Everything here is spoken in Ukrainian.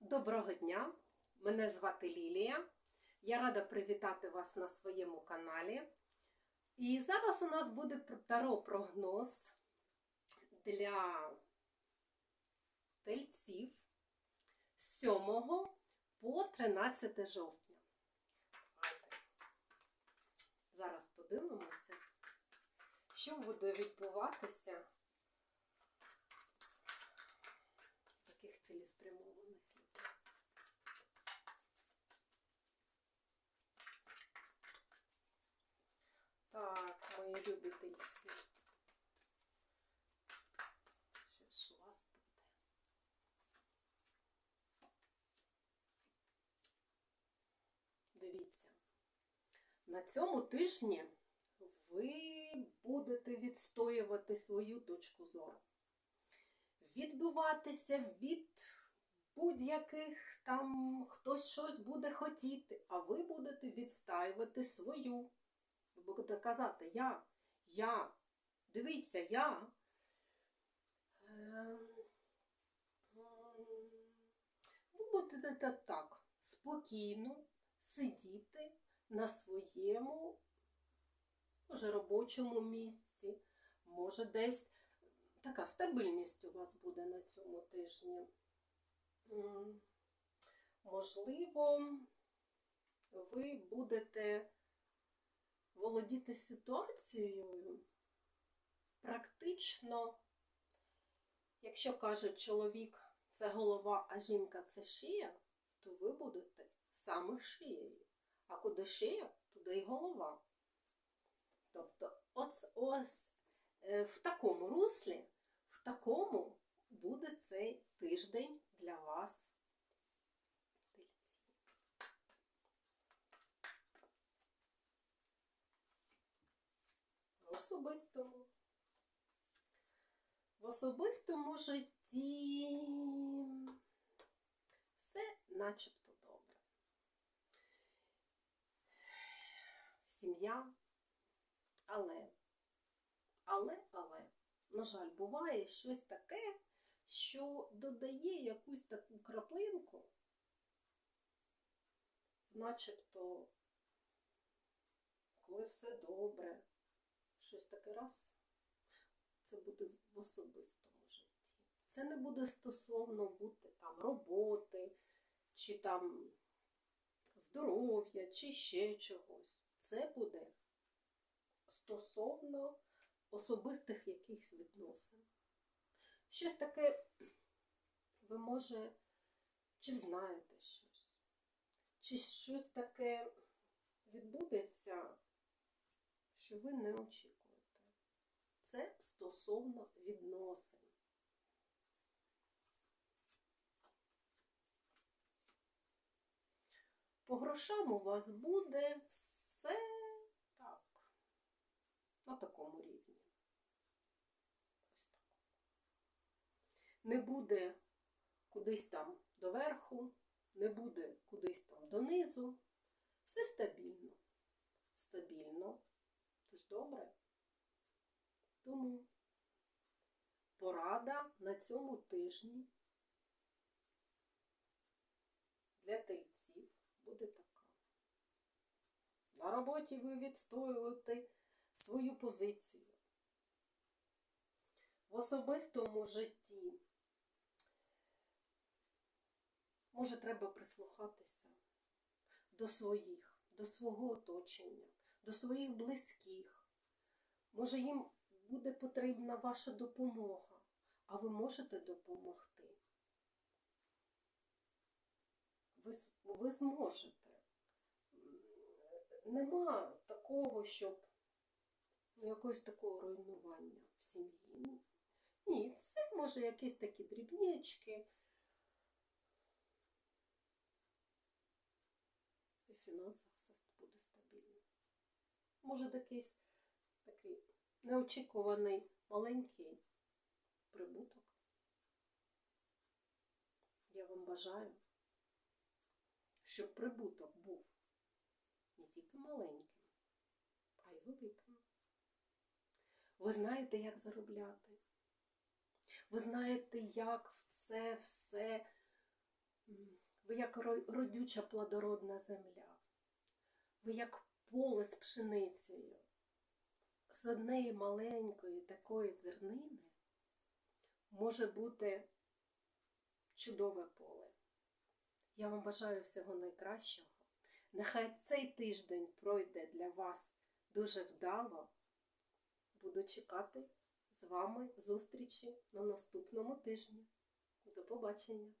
Доброго дня! Мене звати Лілія. Я рада привітати вас на своєму каналі. І зараз у нас буде таро прогноз для тельців з 7 по 13 жовтня. Давайте. Зараз подивимося, що буде відбуватися в таких цілеспрямованих людей. Так, мої любі тельці. Що ж у вас буде? Дивіться, на цьому тижні ви будете відстоювати свою точку зору. Відбиватися від будь-яких там хтось щось буде хотіти, а ви будете відстаювати свою. Ви будете казати я, я, дивіться, я. Ем, Ви будете так спокійно сидіти на своєму, може, робочому місці, може, десь така стабільність у вас буде на цьому тижні. Можливо, ви будете володіти ситуацією практично, якщо кажуть, чоловік це голова, а жінка це шия, то ви будете саме шиєю. А куди шия, туди й голова. Тобто, ось, ось е, в такому руслі, в такому буде цей тиждень для вас. В особистому. В особистому житті все начебто добре. Сім'я, але, але, але, на жаль, буває щось таке, що додає якусь таку краплинку, начебто, коли все добре, щось таке раз, це буде в особистому житті. Це не буде стосовно бути там роботи, чи там здоров'я, чи ще чогось. Це буде стосовно особистих якихось відносин. Щось таке, ви може, чи знаєте щось, чи щось таке відбудеться, що ви не очікуєте. Це стосовно відносин. По грошам у вас буде все так, на такому рівні. Ось такому. Не буде кудись там доверху, не буде кудись там донизу. Все стабільно. Стабільно. Тож добре. Тому порада на цьому тижні для тельців буде така. На роботі ви відстоюєте свою позицію. В особистому житті може треба прислухатися до своїх, до свого оточення, до своїх близьких. Може, їм буде потрібна ваша допомога, а ви можете допомогти. Ви, ви зможете. Нема такого, щоб якогось такого руйнування в сім'ї. Ні, це може якісь такі дрібнички. І в фінансах все буде стабільно. Може, якийсь такий неочікуваний маленький прибуток. Я вам бажаю, щоб прибуток був не тільки маленьким, а й великим. Ви знаєте, як заробляти. Ви знаєте, як в це все Ви як родюча плодородна земля. Ви як поле з пшеницею. З однієї маленької такої зернини може бути чудове поле. Я вам бажаю всього найкращого. Нехай цей тиждень пройде для вас дуже вдало. Буду чекати з вами зустрічі на наступному тижні. До побачення!